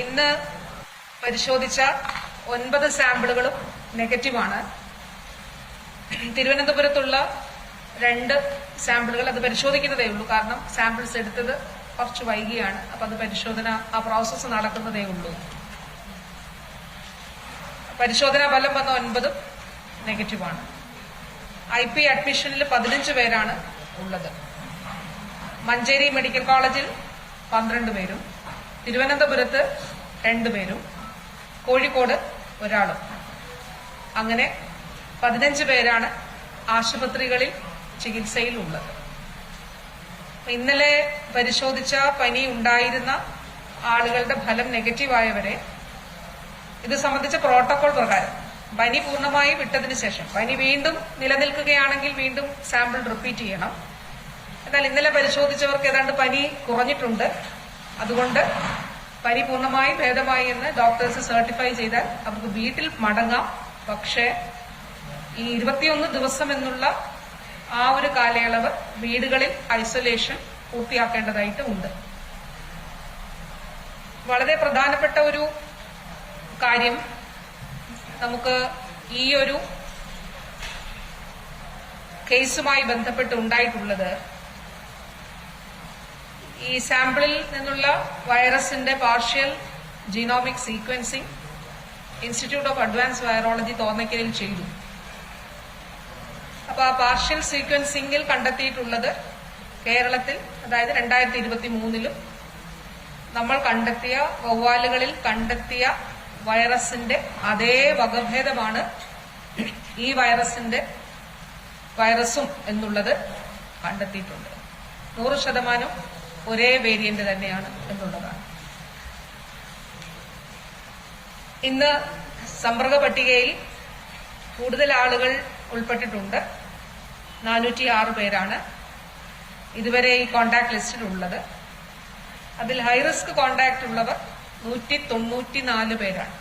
ഇന്ന് പരിശോധിച്ച ഒൻപത് സാമ്പിളുകളും നെഗറ്റീവാണ്. തിരുവനന്തപുരത്തുള്ള രണ്ട് സാമ്പിളുകൾ അത് പരിശോധിക്കുന്നതേ ഉള്ളൂ. കാരണം സാമ്പിൾസ് എടുത്തത് കുറച്ച് വൈകിയാണ്. അപ്പൊ അത് പരിശോധന ആ പ്രോസസ്സ് നടക്കുന്നതേ ഉള്ളൂ. പരിശോധനാ ഫലം വന്ന ഒൻപതും നെഗറ്റീവാണ്. ഐ പി അഡ്മിഷനിൽ പതിനഞ്ച് പേരാണ് ഉള്ളത്. മഞ്ചേരി മെഡിക്കൽ കോളേജിൽ പന്ത്രണ്ട് പേരും തിരുവനന്തപുരത്ത് രണ്ടുപേരും കോഴിക്കോട് ഒരാളും. അങ്ങനെ പതിനഞ്ച് പേരാണ് ആശുപത്രികളിൽ ചികിത്സയിലുള്ളത്. ഇന്നലെ പരിശോധിച്ച പനി ഉണ്ടായിരുന്ന ആളുകളുടെ ഫലം നെഗറ്റീവായവരെ ഇത് സംബന്ധിച്ച പ്രോട്ടോകോൾ പ്രകാരം പനി പൂർണമായി വിട്ടതിന് ശേഷം പനി വീണ്ടും നിലനിൽക്കുകയാണെങ്കിൽ വീണ്ടും സാമ്പിൾ റിപ്പീറ്റ് ചെയ്യണം. എന്നാൽ ഇന്നലെ പരിശോധിച്ചവർക്ക് ഏതാണ്ട് പനി കുറഞ്ഞിട്ടുണ്ട്. അതുകൊണ്ട് പരി പൂർണമായി ഭേദമായി എന്ന് ഡോക്ടേഴ്സ് സർട്ടിഫൈ ചെയ്താൽ അവർക്ക് വീട്ടിൽ മടങ്ങാം. പക്ഷേ ഈ ഇരുപത്തിയൊന്ന് ദിവസം എന്നുള്ള ആ ഒരു കാലയളവ് വീടുകളിൽ ഐസൊലേഷൻ പൂർത്തിയാക്കേണ്ടതായിട്ട് ഉണ്ട്. വളരെ പ്രധാനപ്പെട്ട ഒരു കാര്യം നമുക്ക് ഈ ഒരു കേസുമായി ബന്ധപ്പെട്ട് ഉണ്ടായിട്ടുള്ളത് ഈ സാമ്പിളിൽ നിന്നുള്ള വൈറസിന്റെ partial genomic sequencing institute of advance virology തോന്നയ്ക്കലിൽ ചെയ്തു. അപ്പോൾ ആ പാർഷ്യൽ സീക്വൻസിംഗിൽ കണ്ടെത്തിയിട്ടുള്ളത് കേരളത്തിൽ അതായത് രണ്ടായിരത്തി ഇരുപത്തി മൂന്നിലും നമ്മൾ കണ്ടെത്തിയ വവ്വാലുകളിൽ കണ്ടെത്തിയ വൈറസിന്റെ അതേ വകഭേദമാണ് ഈ വൈറസിന്റെ വൈറസും എന്നുള്ളത് കണ്ടെത്തിയിട്ടുണ്ട്. നൂറ് ശതമാനം ഒരേ വേരിയന്റ് തന്നെയാണ് എന്നുള്ളതാണ്. ഇന്ന് സമ്പർക്ക പട്ടികയിൽ കൂടുതൽ ആളുകൾ ഉൾപ്പെട്ടിട്ടുണ്ട്. നാനൂറ്റി ആറ് പേരാണ് ഇതുവരെ ഈ കോണ്ടാക്ട് ലിസ്റ്റിലുള്ളത് അതിൽ ഹൈറിസ്ക് കോണ്ടാക്ട് ഉള്ളവർ നൂറ്റി തൊണ്ണൂറ്റിനാല് പേരാണ്.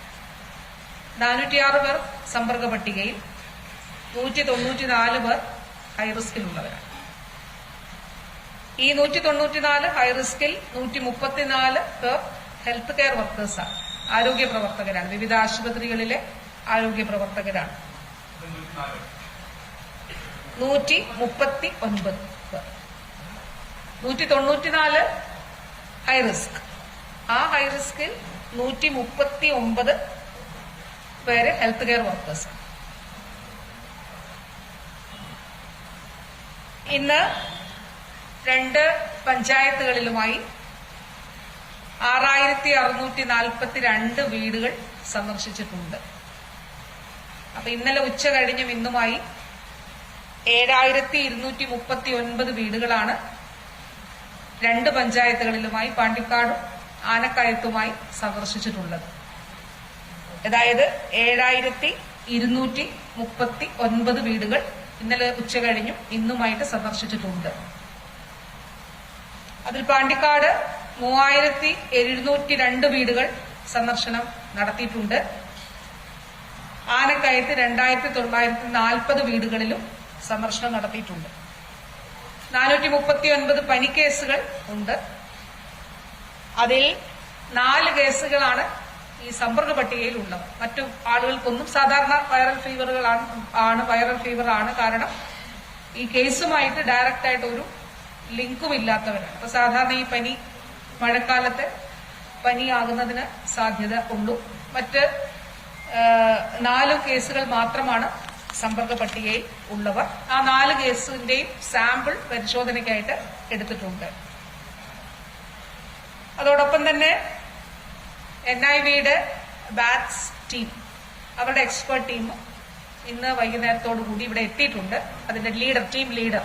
നാനൂറ്റിയാറ് പേർ സമ്പർക്ക പട്ടികയിൽ നൂറ്റി തൊണ്ണൂറ്റിനാല് പേർ ഹൈറിസ്കിലുള്ളവരാണ് ഈ നൂറ്റി തൊണ്ണൂറ്റിനാല് ഹൈറിസ്കിൽ നൂറ്റി മുപ്പത്തിനാല് പേർ ഹെൽത്ത് കെയർ വർക്കേഴ്സാണ് ആരോഗ്യ പ്രവർത്തകരാണ്. വിവിധ ആശുപത്രികളിലെ ആരോഗ്യ പ്രവർത്തകരാണ്. നൂറ്റി മുപ്പത്തി ഒൻപത് നൂറ്റി തൊണ്ണൂറ്റിനാല് ഹൈ റിസ്ക് ആ ഹൈ റിസ്കിൽ നൂറ്റി മുപ്പത്തി ഒമ്പത് പേര് ഹെൽത്ത് കെയർ വർക്കേഴ്സ് ഇന്ന് രണ്ട് പഞ്ചായത്തുകളിലുമായി ആറായിരത്തി അറുന്നൂറ്റി നാൽപ്പത്തി രണ്ട് വീടുകൾ സന്ദർശിച്ചിട്ടുണ്ട്. അപ്പൊ ഇന്നലെ ഉച്ച കഴിഞ്ഞും ഇന്നുമായി ഏഴായിരത്തി ഇരുന്നൂറ്റി മുപ്പത്തി ഒൻപത് വീടുകളാണ് രണ്ട് പഞ്ചായത്തുകളിലുമായി പാണ്ടിക്കാടും ആനക്കയത്തുമായി സന്ദർശിച്ചിട്ടുള്ളത്. അതായത് ഏഴായിരത്തി ഇരുന്നൂറ്റി മുപ്പത്തി ഒൻപത് വീടുകൾ ഇന്നലെ ഉച്ച കഴിഞ്ഞും ഇന്നുമായിട്ട് സന്ദർശിച്ചിട്ടുണ്ട്. അതിൽ പാണ്ടിക്കാട് മൂവായിരത്തി എഴുന്നൂറ്റി രണ്ട് വീടുകൾ സന്ദർശനം നടത്തിയിട്ടുണ്ട്. ആനക്കയത്ത് രണ്ടായിരത്തി തൊള്ളായിരത്തി നാൽപ്പത് വീടുകളിലും സന്ദർശനം നടത്തിയിട്ടുണ്ട്. നാനൂറ്റി മുപ്പത്തി ഒൻപത് പനിക്കേസുകൾ ഉണ്ട്. അതിൽ നാല് കേസുകളാണ് ഈ സമ്പർക്ക പട്ടികയിൽ ഉള്ളത്. മറ്റു ആളുകൾക്കൊന്നും സാധാരണ വൈറൽ ഫീവറുകളാണ് ആണ് വൈറൽ ഫീവറാണ് കാരണം ഈ കേസുമായിട്ട് ഡയറക്റ്റ് ആയിട്ട് ഒരു ലിങ്കും ഇല്ലാത്തവരാണ് അപ്പൊ സാധാരണ ഈ പനി മഴക്കാലത്ത് പനിയാകുന്നതിന് സാധ്യത ഉള്ളൂ. മറ്റ് നാല് കേസുകൾ മാത്രമാണ് സമ്പർക്ക പട്ടികയിൽ ഉള്ളവർ. ആ നാല് കേസിന്റെയും സാമ്പിൾ പരിശോധനയ്ക്കായിട്ട് എടുത്തിട്ടുണ്ട്. അതോടൊപ്പം തന്നെ എൻ ഐ വിയുടെ ബാറ്റ്സ് ടീം അവരുടെ എക്സ്പെർട്ട് ടീം ഇന്ന് വൈകുന്നേരത്തോടു കൂടി ഇവിടെ എത്തിയിട്ടുണ്ട്. അതിന്റെ ലീഡർ ടീം ലീഡർ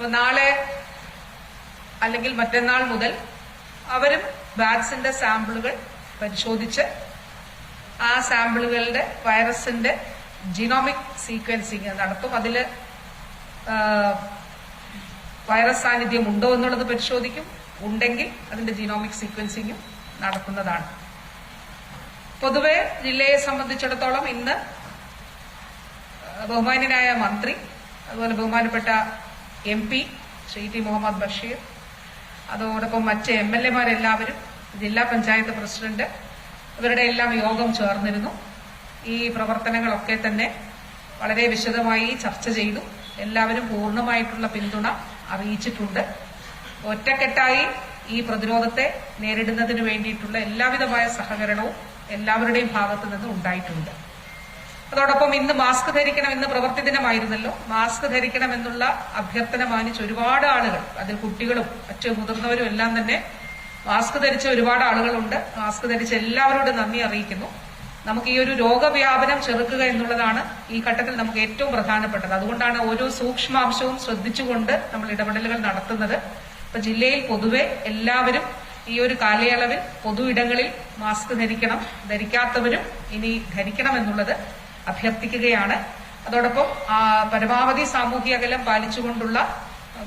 അപ്പൊ നാളെ അല്ലെങ്കിൽ മറ്റന്നാൾ മുതൽ അവരും വാക്സിന്റെ സാമ്പിളുകൾ പരിശോധിച്ച് ആ സാമ്പിളുകളുടെ വൈറസിന്റെ ജിനോമിക് സീക്വൻസിങ് നടത്തും. അതിൽ വൈറസ് സാന്നിധ്യം ഉണ്ടോ എന്നുള്ളത് പരിശോധിക്കും. ഉണ്ടെങ്കിൽ അതിന്റെ ജിനോമിക് സീക്വൻസിങ്ങും നടക്കുന്നതാണ്. പൊതുവെ ജില്ലയെ സംബന്ധിച്ചിടത്തോളം ഇന്ന് ബഹുമാന്യനായ മന്ത്രി അതുപോലെ ബഹുമാനപ്പെട്ട M P Shri T Muhammad Basheer. അതോടൊപ്പം മറ്റ് എം എൽ എമാരെല്ലാവരും ജില്ലാ പഞ്ചായത്ത് പ്രസിഡന്റ് ഇവരുടെ എല്ലാം യോഗം ചേർന്നിരുന്നു. ഈ പ്രവർത്തനങ്ങളൊക്കെ തന്നെ വളരെ വിശദമായി ചർച്ച ചെയ്തു. എല്ലാവരും പൂർണമായിട്ടുള്ള പിന്തുണ അറിയിച്ചിട്ടുണ്ട്. ഒറ്റക്കെട്ടായി ഈ പ്രതിരോധത്തെ നേരിടുന്നതിന് വേണ്ടിയിട്ടുള്ള എല്ലാവിധമായ സഹകരണവും എല്ലാവരുടെയും ഭാഗത്തു നിന്ന് ഉണ്ടായിട്ടുണ്ട്. അതോടൊപ്പം ഇന്ന് മാസ്ക് ധരിക്കണം ഇന്ന് പ്രവൃത്തി ദിനമായിരുന്നല്ലോ. മാസ്ക് ധരിക്കണം എന്നുള്ള അഭ്യർത്ഥന മാനിച്ച് ഒരുപാട് ആളുകൾ അതിൽ കുട്ടികളും മറ്റു മുതിർന്നവരും എല്ലാം തന്നെ മാസ്ക് ധരിച്ച ഒരുപാട് ആളുകളുണ്ട്. മാസ്ക് ധരിച്ച എല്ലാവരോടും നന്ദി അറിയിക്കുന്നു. നമുക്ക് ഈ ഒരു രോഗവ്യാപനം ചെറുക്കുക എന്നുള്ളതാണ് ഈ ഘട്ടത്തിൽ നമുക്ക് ഏറ്റവും പ്രധാനപ്പെട്ടത്. അതുകൊണ്ടാണ് ഓരോ സൂക്ഷ്മാംശവും ശ്രദ്ധിച്ചുകൊണ്ട് നമ്മൾ ഇടപെടലുകൾ നടത്തുന്നത്. ഇപ്പൊ ജില്ലയിൽ പൊതുവെ എല്ലാവരും ഈ ഒരു കാലയളവിൽ പൊതു ഇടങ്ങളിൽ മാസ്ക് ധരിക്കണം. ധരിക്കാത്തവരും ഇനി ധരിക്കണം എന്നുള്ളത് അഭ്യർത്ഥിക്കുകയാണ്. അതോടൊപ്പം പരമാവധി സാമൂഹിക അകലം പാലിച്ചുകൊണ്ടുള്ള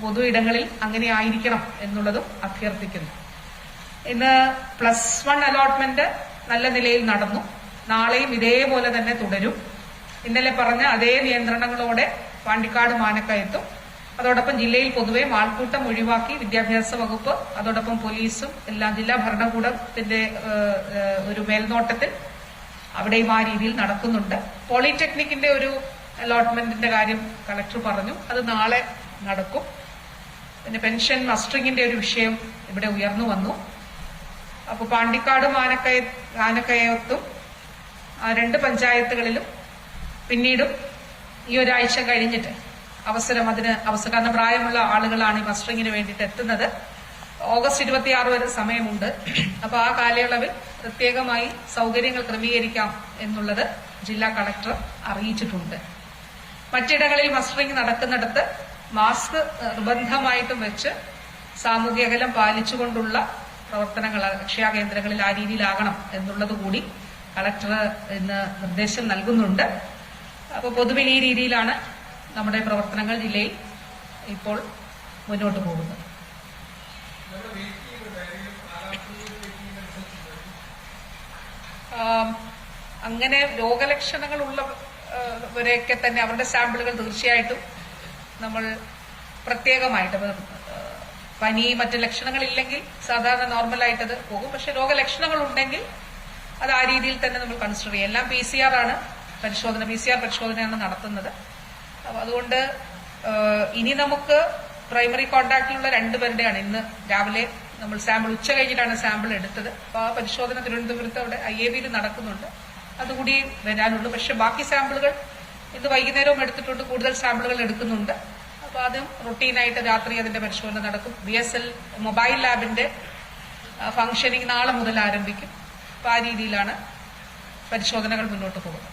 പൊതു ഇടങ്ങളിൽ അങ്ങനെ ആയിരിക്കണം എന്നുള്ളതും അഭ്യർത്ഥിക്കുന്നു. ഇന്ന് പ്ലസ് വൺ അലോട്ട്മെന്റ് നല്ല നിലയിൽ നടന്നു. നാളെയും ഇതേപോലെ തന്നെ തുടരും. ഇന്നലെ പറഞ്ഞ അതേ നിയന്ത്രണങ്ങളോടെ പാണ്ടിക്കാട് മാനക്കയത്തും അതോടൊപ്പം ജില്ലയിൽ പൊതുവെ ആൾക്കൂട്ടം ഒഴിവാക്കി വിദ്യാഭ്യാസ വകുപ്പ് അതോടൊപ്പം പോലീസും എല്ലാം ജില്ലാ ഭരണകൂടത്തിന്റെ ഒരു മേൽനോട്ടത്തിൽ അവിടെയും ആ രീതിയിൽ നടക്കുന്നുണ്ട്. പോളിടെക്നിക്കിന്റെ ഒരു അലോട്ട്മെന്റിന്റെ കാര്യം കളക്ടർ പറഞ്ഞു. അത് നാളെ നടക്കും. പിന്നെ പെൻഷൻ മസ്റ്ററിങ്ങിന്റെ ഒരു വിഷയം ഇവിടെ ഉയർന്നു വന്നു. അപ്പൊ പാണ്ടിക്കാടും ആനക്കയ ആനക്കയത്തും ആ രണ്ട് പഞ്ചായത്തുകളിലും പിന്നീടും ഈ ഒരാഴ്ച കഴിഞ്ഞിട്ട് അവസരം അതിന് അവസരം കാരണം പ്രായമുള്ള ആളുകളാണ് ഈ മസ്റ്ററിങ്ങിന് വേണ്ടിയിട്ട് എത്തുന്നത്. ഓഗസ്റ്റ് ഇരുപത്തിയാറ് വരെ സമയമുണ്ട്. അപ്പൊ ആ കാലയളവിൽ പ്രത്യേകമായി സൗകര്യങ്ങൾ ക്രമീകരിക്കാം എന്നുള്ളത് ജില്ലാ കളക്ടർ അറിയിച്ചിട്ടുണ്ട്. മറ്റിടങ്ങളിൽ മസ്റ്ററിംഗ് നടക്കുന്നിടത്ത് മാസ്ക് നിർബന്ധമായിട്ടും വെച്ച് സാമൂഹ്യ അകലം പാലിച്ചുകൊണ്ടുള്ള പ്രവർത്തനങ്ങൾ അക്ഷയ കേന്ദ്രങ്ങളിൽ ആ രീതിയിലാകണം എന്നുള്ളതുകൂടി കളക്ടർ ഇന്ന് നിർദ്ദേശം നൽകുന്നുണ്ട്. അപ്പോൾ പൊതുവിൽ ഈ രീതിയിലാണ് നമ്മുടെ പ്രവർത്തനങ്ങൾ ജില്ലയിൽ ഇപ്പോൾ മുന്നോട്ട് പോകുന്നത് ആം, അങ്ങനെ രോഗലക്ഷണങ്ങൾ ഉള്ളവരെയൊക്കെ തന്നെ അവരുടെ സാമ്പിളുകൾ തീർച്ചയായിട്ടും നമ്മൾ പ്രത്യേകമായിട്ട് പനി മറ്റ് ലക്ഷണങ്ങളില്ലെങ്കിൽ സാധാരണ നോർമലായിട്ട് അത് പോകും. പക്ഷെ രോഗലക്ഷണങ്ങൾ ഉണ്ടെങ്കിൽ അത് ആ രീതിയിൽ തന്നെ നമ്മൾ കൺസിഡർ ചെയ്യും. എല്ലാം പി സി ആർ ആണ് പരിശോധന പി സി ആർ പരിശോധനയാണ് നടത്തുന്നത്. അതുകൊണ്ട് ഇനി നമുക്ക് പ്രൈമറി കോണ്ടാക്റ്റിലുള്ള രണ്ടുപേരുടെയാണ് ഇന്ന് രാവിലെ നമ്മൾ സാമ്പിൾ ഉച്ച കഴിഞ്ഞിട്ടാണ് സാമ്പിൾ എടുത്തത്. അപ്പോൾ ആ പരിശോധന തിരുവനന്തപുരത്ത് അവിടെ ഐ എ ബിയിൽ നടക്കുന്നുണ്ട്. അതുകൂടി വരാനുള്ളൂ. പക്ഷെ ബാക്കി സാമ്പിളുകൾ ഇന്ന് വൈകുന്നേരവും എടുത്തിട്ടുണ്ട്. കൂടുതൽ സാമ്പിളുകൾ എടുക്കുന്നുണ്ട്. അപ്പോൾ അതും റൊട്ടീനായിട്ട് രാത്രി അതിന്റെ പരിശോധന നടക്കും. ബി എസ് എൽ മൊബൈൽ ലാബിന്റെ ഫംഗ്ഷനിങ് നാളെ മുതൽ ആരംഭിക്കും. അപ്പോൾ ആ രീതിയിലാണ് പരിശോധനകൾ മുന്നോട്ട് പോകുന്നത്.